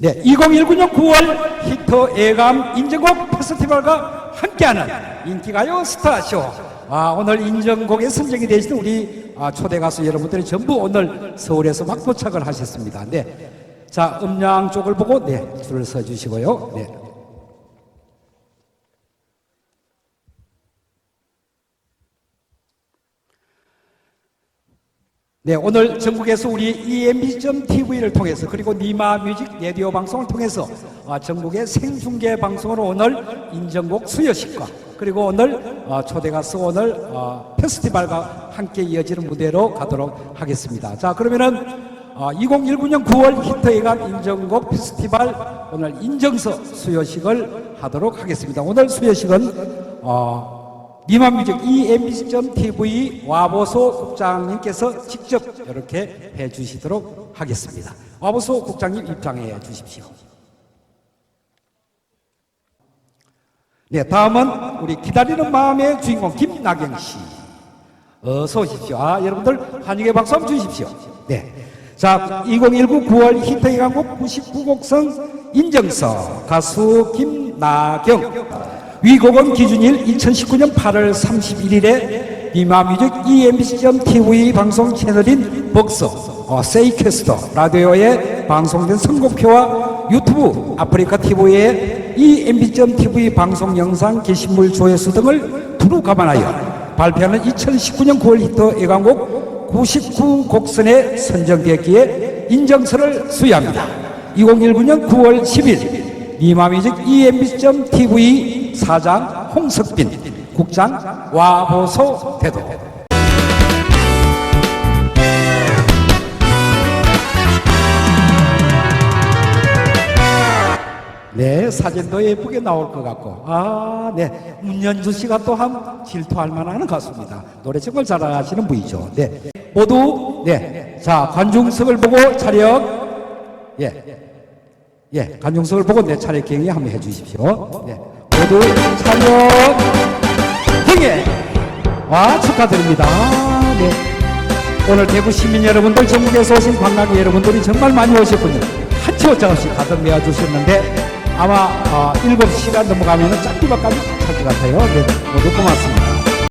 네, 2019년 9월 히터 예감 인정곡 페스티벌과 함께하는 인기가요 스타쇼. 아, 오늘 인정곡에 선정이 되신 우리 아, 초대 가수 여러분들이 전부 오늘 서울에서 막 도착을 하셨습니다. 네. 자, 음량 쪽을 보고, 네, 줄을 서 주시고요. 네. 네, 오늘 전국에서 우리 EMB.TV를 통해서 그리고 니마 뮤직 라디오 방송을 통해서 아, 전국의 생중계 방송으로 오늘 인정곡 수여식과 그리고 오늘 아, 초대 가수 오늘 아, 페스티벌과 함께 이어지는 무대로 가도록 하겠습니다. 자, 그러면은 2019년 9월 히트예간 인정곡 페스티벌 오늘 인정서 수여식을 하도록 하겠습니다. 오늘 수여식은 어, 니마뮤직 EMBC.TV 와보소 국장님께서 직접 이렇게 해 주시도록 하겠습니다. 와보소 국장님 입장해 주십시오. 네, 다음은 우리 기다리는 마음의 주인공 김나경 씨. 어서 오십시오. 아, 여러분들 환영의 박수 한번 주십시오. 네. 자, 2019 9월 히트의 강곡 99곡성 인정서 가수 김나경. 위곡은 기준일 2019년 8월 31일에 이마뮤직 EMBC.TV 방송 채널인 벅서 어, 세이캐스터 라디오에 방송된 선곡표와 유튜브 아프리카 TV의 EMB.TV 방송 영상 게시물 조회수 등을 두루 감안하여 발표하는 2019년 9월 히트 애광곡 99곡선에 선정됐기에 인정서를 수여합니다. 2019년 9월 10일 이마뮤직 EMB.TV 사장 홍석빈, 국장 와보소 대도. 네, 사진도 예쁘게 나올 것 같고. 아, 네. 문현주 씨가 또한 질투할 만한 가수입니다. 노래 정말 잘하시는 분이죠. 네. 모두, 네. 자, 관중석을 보고 차렷. 예. 예, 관중석을 보고 내 차례 경위 한번 해 주십시오. 네. 모두 차렷 경례 와 축하드립니다. 네. 오늘 대구 시민 여러분들 전국에서 오신 관광객 여러분들이 정말 많이 오셨군요. 한치 오차 없이 가득 메워 주셨는데 아마 어, 7시간 넘어가면 짝두바까지 찰것 같아요. 네, 모두 고맙습니다.